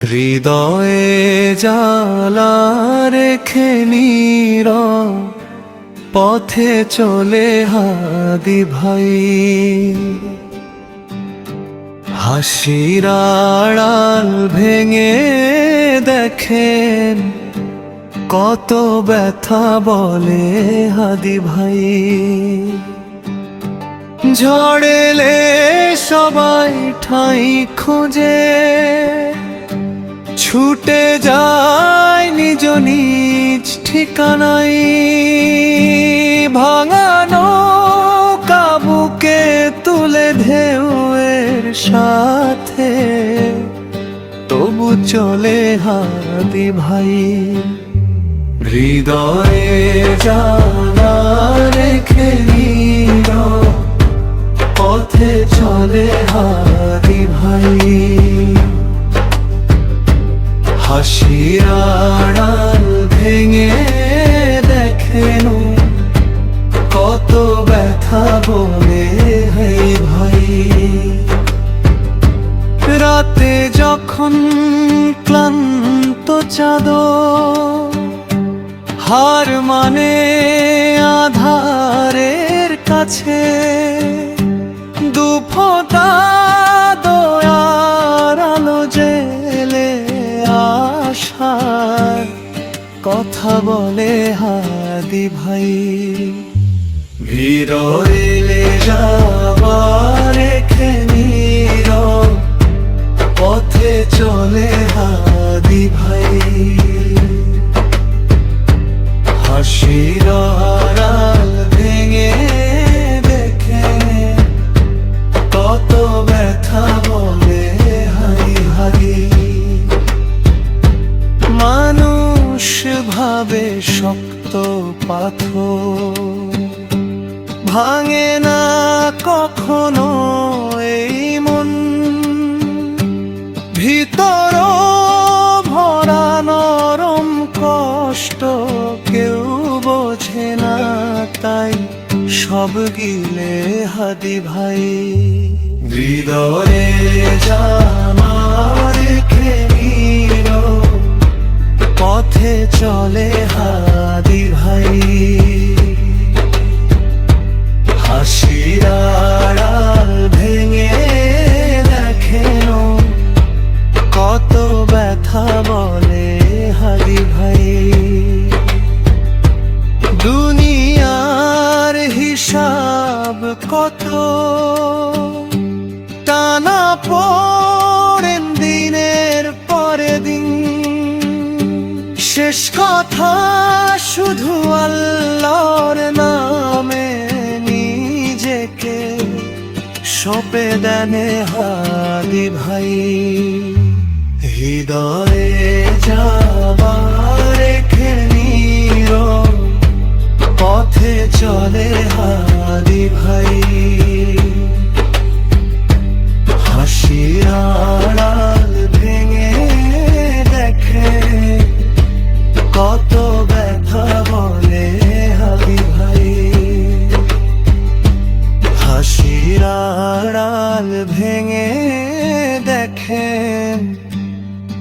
হৃদয়ে জ্বালা রেখে নীর পথে চলে হাদি ভাই। হাসির আড়াল ভেঙে দেখেন কত ব্যথা বলে হাদি ভাই। ঝড়েলে সবাই ঠাই খুঁজে ছুটে যায় নিজ নিজ ঠিকানাই ভাঙানো কাবুকে তুলে ঢেউয়ের সাথে। তবু চলে হাতি ভাই। হৃদয়ে জানা রেখে পথে চলে হারি ভাই। আড়াল ভেঙে দেখেন। কত ব্যথা বলে হাই ভাই। রাতে যখন ক্লান্ত চাঁদ হার মানে আধারের কাছে, দুফোটা কথা বলে হাদি ভাই। ভিড় যাবার ভাবে শক্ত পাথর। ভাঙে না কখনো এই মন। ভিতর ভরা নরম কষ্ট কেউ বোঝে না, তাই সব গিলে হাদি ভাই। হৃদয়ে জামা পথে চলে হাদি ভাই হাসির আড়াল ভেঙে দেখেন কত ব্যথা বলে হাদি ভাই দুনিয়ার হিসাব কত? টানা পড়েন শেষ কথা শুধু আল্লাহর নামে নিজেকে সপে দেনে হাদি ভাই। হৃদয়ে যাবার রেখে নীরব পথে চলে হাদি ভাই।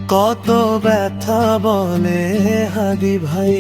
কত ব্যথা বলে হাদি ভাই।